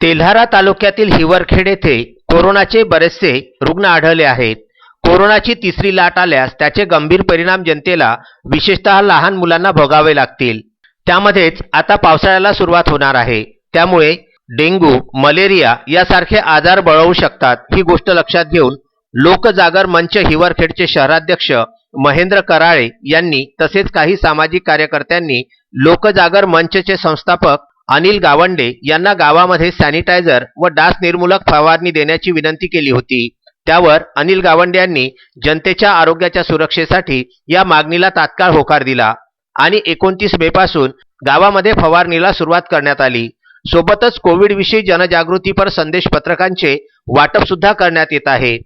तेल्हारा तालुक्यातील हिवरखेड येथे कोरोनाचे बरेचसे रुग्ण आढळले आहेत. कोरोनाची तिसरी लाट आल्यास त्याचे गंभीर परिणाम जनतेला विशेषतः लहान मुलांना भोगावे लागतील. त्यामध्येच आता पावसाळ्याला सुरुवात होणार आहे. त्यामुळे डेंग्यू मलेरिया यासारखे आजार बळवू शकतात ही गोष्ट लक्षात घेऊन लोकजागर मंच हिवरखेडचे शहराध्यक्ष महेंद्र कराळे यांनी तसेच काही सामाजिक कार्यकर्त्यांनी लोकजागर मंचचे संस्थापक अनिल गावंडे यांना गावामध्ये सॅनिटायझर व डास निर्मूलक फवारणी देण्याची विनंती केली होती. त्यावर अनिल गावंडे यांनी जनतेच्या आरोग्याच्या सुरक्षेसाठी या मागणीला तात्काळ होकार दिला आणि एकोणतीस मे पासून गावामध्ये फवारणीला सुरुवात करण्यात आली. सोबतच कोविडविषयी जनजागृतीपर संदेश पत्रकांचे वाटप सुद्धा करण्यात येत आहे.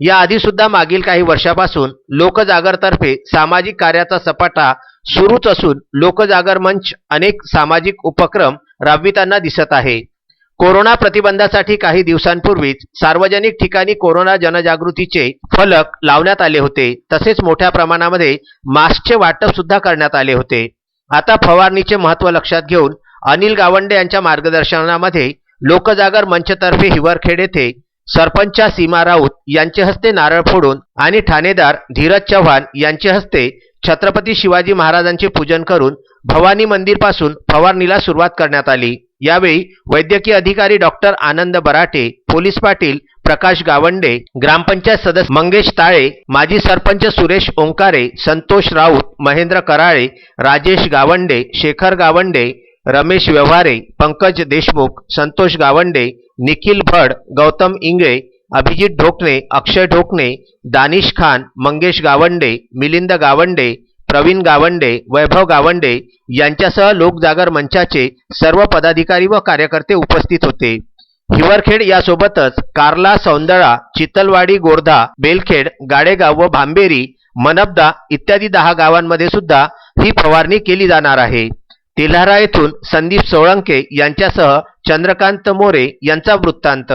याआधी सुद्धा मागील काही वर्षापासून लोकजागरतर्फे सामाजिक कार्याचा सपाटा सुरूच असून लोकजागर मंच अनेक सामाजिक उपक्रम राबविताना दिसत आहे. कोरोना प्रतिबंधासाठी काही दिवसांपूर्वीच सार्वजनिक ठिकाणी कोरोना जनजागृतीचे फलक लावण्यात आले होते. तसेच मोठ्या प्रमाणामध्ये मास्कचे वाटप सुद्धा करण्यात आले होते. आता फवारणीचे महत्त्व लक्षात घेऊन अनिल गावंडे यांच्या मार्गदर्शनामध्ये लोकजागर मंचतर्फे हिवरखेड येथे सरपंचा सीमा राऊत यांचे हस्ते नारळ फोडून आणि ठाणेदार धीरज चव्हाण यांचे हस्ते छत्रपती शिवाजी महाराजांचे पूजन करून भवानी मंदिरपासून फवारणीला सुरुवात करण्यात आली. यावेळी वैद्यकीय अधिकारी डॉक्टर आनंद बराटे पोलीस पाटील प्रकाश गावंडे ग्रामपंचायत सदस्य मंगेश ताळे माजी सरपंच सुरेश ओंकारे संतोष राऊत महेंद्र कराळे राजेश गावंडे शेखर गावंडे रमेश व्यवहारे पंकज देशमुख संतोष गावंडे निखिल भड गौतम इंगळे अभिजित ढोकणे अक्षय ढोकणे दानिश खान मंगेश गावंडे मिलिंद गावंडे प्रवीण गावंडे वैभव गावंडे यांच्यासह लोकजागर मंचाचे सर्व पदाधिकारी व कार्यकर्ते उपस्थित होते. हिवरखेड यासोबतच कार्ला सौंदळा चितलवाडी गोर्धा बेलखेड गाडेगाव व भांबेरी मनबदा इत्यादी दहा गावांमध्ये सुद्धा ही फवारणी केली जाणार आहे. तेल्हारा येथून संदीप सोळंके यांच्यासह चंद्रकांत मोरे यांचा वृत्तांत.